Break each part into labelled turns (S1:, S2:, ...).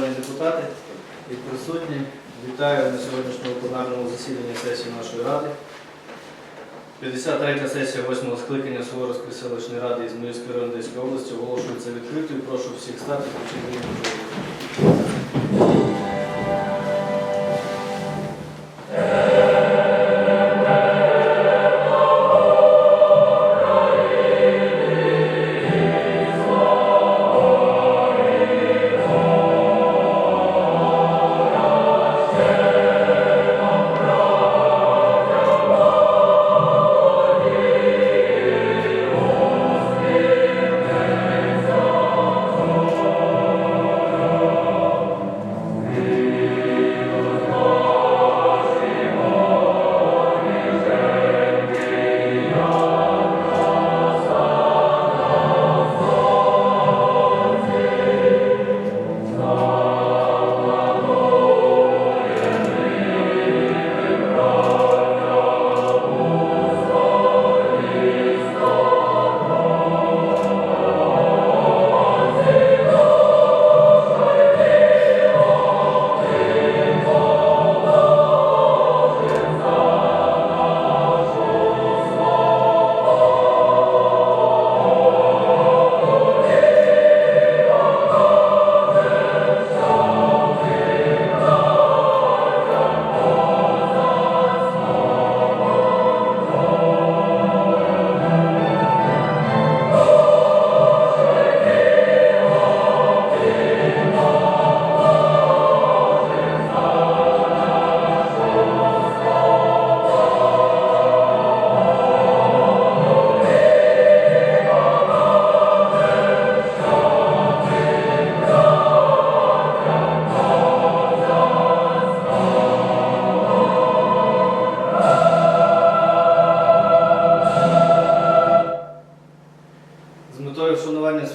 S1: Депутати і присутні, вітаю на сьогоднішньому пленарному засіданні сесії нашої ради. 53 сесія 8 скликання Суворовської селищної ради із Хмельницької району області оголошується відкритою. Прошу всіх стати включити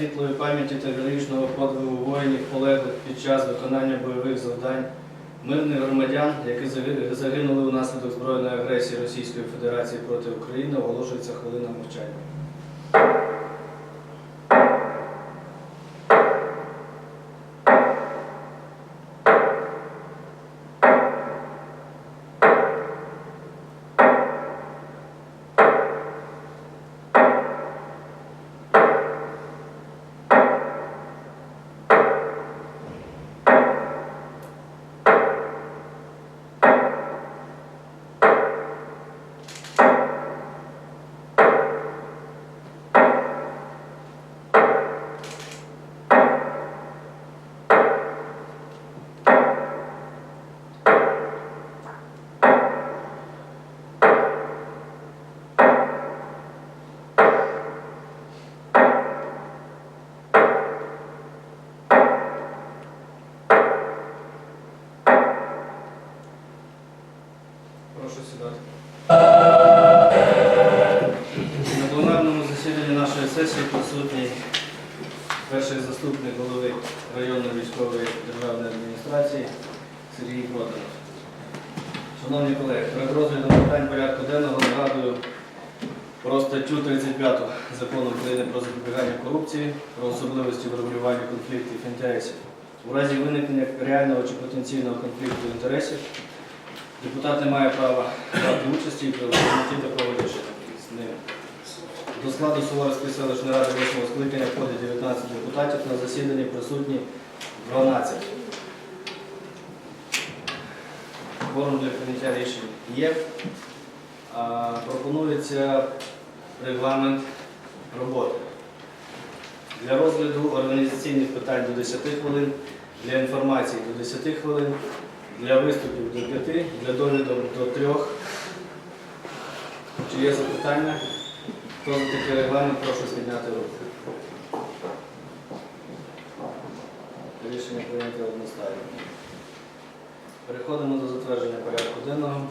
S1: світлої пам'яті та героїчного подвигу воїнів, полеглих під час виконання бойових завдань, мирних громадян, які загинули внаслідок збройної агресії Російської Федерації проти України, оголошується хвилина мовчання. Сергій Протанов. Шановні колеги, перед розглядом питань порядку денного нагадую про статтю 35 Закону України про запобігання корупції, про особливості врегулювання конфліктів інтересів. У разі виникнення реального чи потенційного конфлікту інтересів Депутат не має права брати участі при прийнятті такого рішення з ним. До складу Суворовської селищної ради 8 скликання входить 19 депутатів, на засіданні присутні 12. Форум для прийняття рішень є. Пропонується регламент роботи. Для розгляду організаційних питань до 10 хвилин, для інформації до 10 хвилин, для виступів до 5, для довідок до 3. Чи є запитання? Хто за такий регламент, прошу підняти руку. Рішення прийнято одностайно. Переходимо до затвердження порядку денного.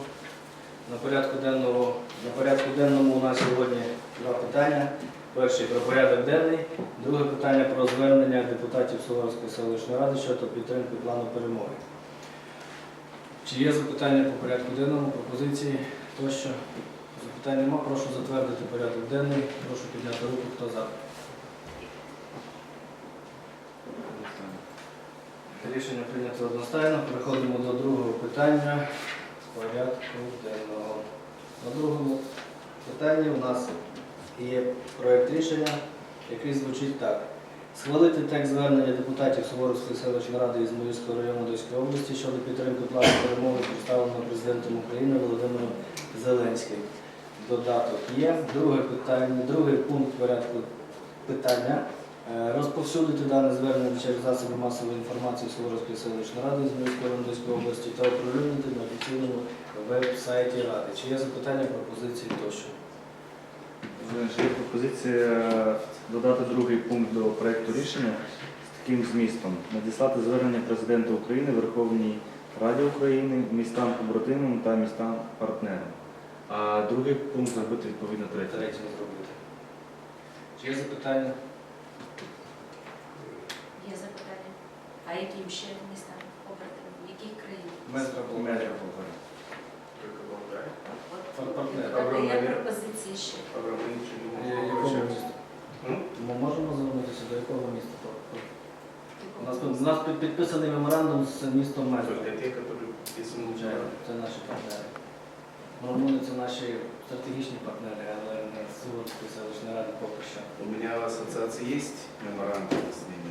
S1: На порядку денному, на порядку денному у нас сьогодні два питання. Перший про порядок денний, друге питання про звернення депутатів Суворовської селищної ради щодо підтримки плану перемоги. Чи є запитання по порядку денному, пропозиції тощо? Запитань нема. Прошу затвердити порядок денний. Прошу підняти руку, хто за. Рішення прийнято одностайно. Переходимо до другого питання порядку денного. На другому питанні у нас є проєкт рішення, який звучить так. Схвалити текст звернення депутатів Суворовської селищної ради із Мирівського району Одеської області щодо підтримки плану перемоги, представленого президентом України Володимиром Зеленським. Додаток є. Друге питання, другий пункт порядку питання. Е, Розповсюдити дане звернення через засоби масової інформації Суворовської селищної ради з Мирівської району області та оприлюднити на офіційному веб-сайті Ради. Чи є запитання, пропозиції тощо?
S2: Знаєш, Є пропозиція додати другий пункт до проекту рішення з таким змістом. Надіслати звернення президента України Верховній Раді України, містам побратимам та містам партнерам. А другий пункт зробити відповідно третій.
S1: Третє зробити. Чи є запитання?
S3: Є запитання. А яким ще містам побратимам? В яких країнах?
S1: Метро
S2: Метро
S3: От
S1: Пар-
S3: пропозиції ще.
S1: Якого міста? Ми можемо звернутися до якого міста? У нас, у нас підписаний меморандум з містом
S4: в
S1: Звичайно, Це наші партнери. Ну, Румуни це наші стратегічні партнери, але не з селищної ради поки що.
S4: У меня в ассоциации есть меморандум с ними.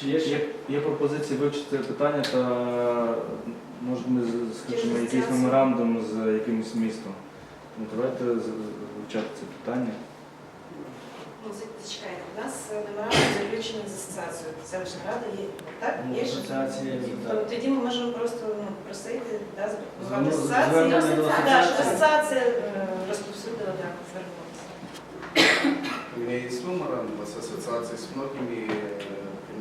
S1: Чи є?
S2: Є, є пропозиція вивчити це питання та може ми скажімо якийсь меморандум з якимось містом. Ну давайте вивчати це питання.
S5: Ну, зачекайте, у нас меморандум заключений з асоціацією. Селищна рада є, так?
S1: Ну,
S5: Є ж?
S1: асоціація є,
S5: То
S1: так.
S5: Тоді ми можемо просто ну, просити, да,
S1: Зверну-
S5: запропонувати
S1: звернення
S5: асоціації.
S1: до
S5: Да, щоб
S1: асоціації.
S5: асоціація е, розповсюдила, да, звернулася.
S4: У меня есть меморандум с ассоциацией с многими э,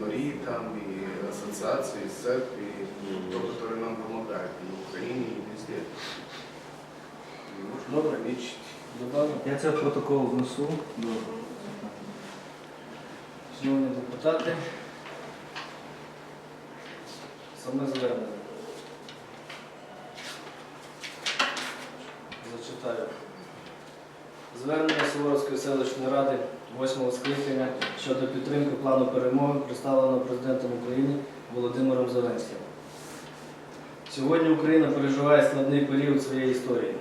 S4: приморитами, ассоциацией, с церкви, то, которые нам помогают и в Украине, и везде. Нужно
S1: Добре.
S4: ограничить.
S2: Я це в протокол внесу.
S1: Шановні депутати, саме звернення. Зачитаю. Звернення Суворовської селищної ради 8 скликання щодо підтримки плану перемоги, представленого президентом України Володимиром Зеленським. Сьогодні Україна переживає складний період своєї історії.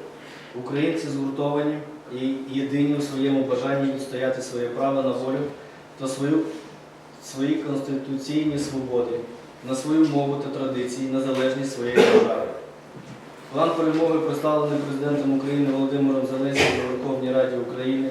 S1: Українці згуртовані і єдині у своєму бажанні відстояти своє право на волю та свою, свої конституційні свободи, на свою мову та традиції, на залежність своєї держави. План перемоги представлений президентом України Володимиром Зеленським у Верховній Раді України,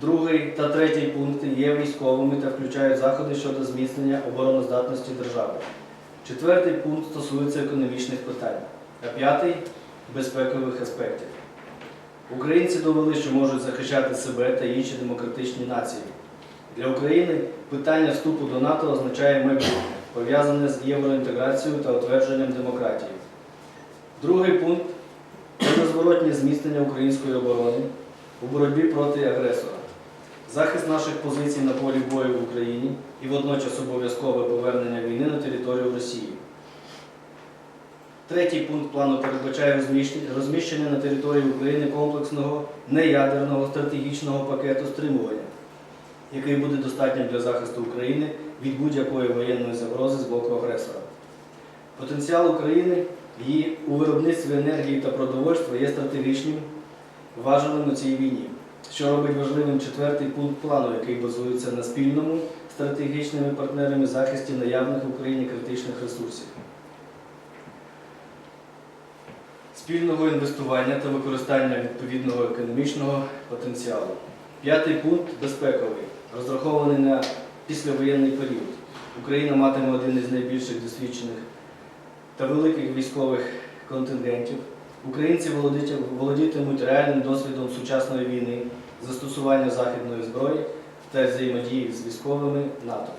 S1: Другий та третій пункти є військовими та включають заходи щодо зміцнення обороноздатності держави. Четвертий пункт стосується економічних питань, а п'ятий безпекових аспектів. Українці довели, що можуть захищати себе та інші демократичні нації. Для України питання вступу до НАТО означає майбутнє, пов'язане з євроінтеграцією та утвердженням демократії. Другий пункт це незворотнє зміцнення української оборони у боротьбі проти агресора, захист наших позицій на полі бою в Україні і водночас обов'язкове повернення війни на територію Росії. Третій пункт плану передбачає розміщення- на території України комплексного неядерного стратегічного пакету стримування, який буде достатнім для захисту України від будь-якої воєнної загрози з боку агресора. Потенціал України її у виробництві енергії та продовольства є стратегічним важелем у цій війні, що робить важливим четвертий пункт плану, який базується на спільному стратегічними партнерами захисті наявних в Україні критичних ресурсів. спільного інвестування та використання відповідного економічного потенціалу. П'ятий пункт безпековий, розрахований на післявоєнний період. Україна матиме один із найбільших досвідчених та великих військових контингентів. Українці володітимуть реальним досвідом сучасної війни, застосування західної зброї та взаємодії з військовими НАТО.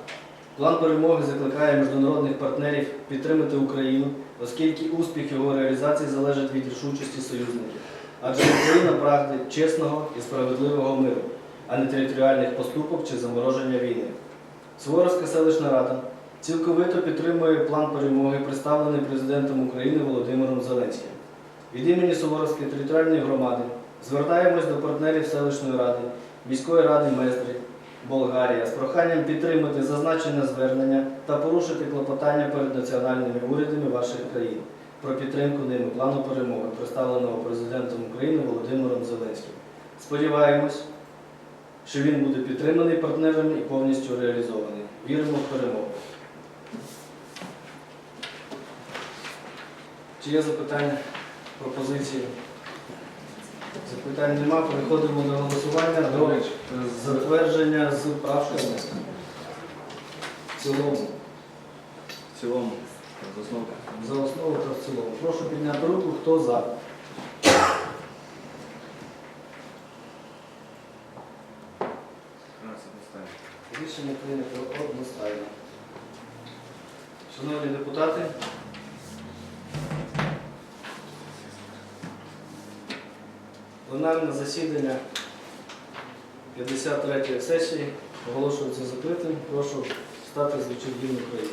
S1: План перемоги закликає міжнародних партнерів підтримати Україну, оскільки успіх його реалізації залежить від рішучості союзників. Адже Україна прагне чесного і справедливого миру, а не територіальних поступок чи замороження війни. Суворовська селищна рада цілковито підтримує план перемоги, представлений президентом України Володимиром Зеленським. Від імені Суворовської територіальної громади звертаємось до партнерів селищної ради, міської ради Мездрі, Болгарія з проханням підтримати зазначене звернення та порушити клопотання перед національними урядами ваших країн про підтримку ними плану перемоги, представленого президентом України Володимиром Зеленським. Сподіваємось, що він буде підтриманий партнерами і повністю реалізований. Віримо в перемогу. Чи є запитання, пропозиції? Запитань нема. Переходимо до голосування до затвердження з правками. В цілому.
S2: В цілому, за основу.
S1: За основу та в цілому. Прошу підняти руку, хто за. Рішення прийнято одностайно. Шановні депутати, пленарне засідання 53-ї сесії оголошується закритим. Прошу стати з України.